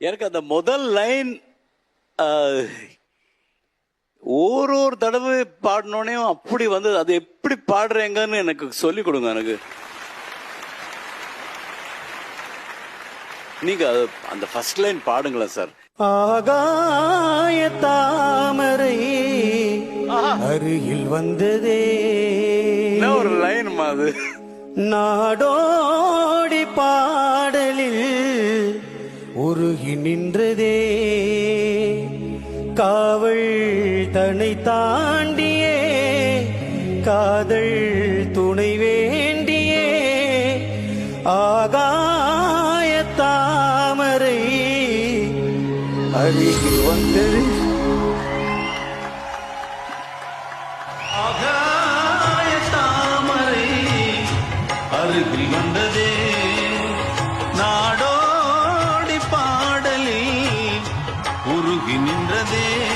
எனக்கு அந்த முதல் லைன் ஒரு ஒரு தடவை பாடினோடனே அப்படி வந்து அது எப்படி பாடுறேங்கன்னு எனக்கு சொல்லி கொடுங்க எனக்கு. நீங்க அந்த ஃபர்ஸ்ட் லைன் பாடுங்களேன் சார் ஆகாய தாமரை அருகில் வந்ததே. ஒரு லைன் அது? பாடலில் உருகி நின்றதே. காவல் தனை தாண்டியே. காதல் துணை வேண்டியே. ஆகாய தாமரை அருகில் வந்தது. ஆகாய தாமரை அருகில் வந்ததே. உருகி நின்றதே.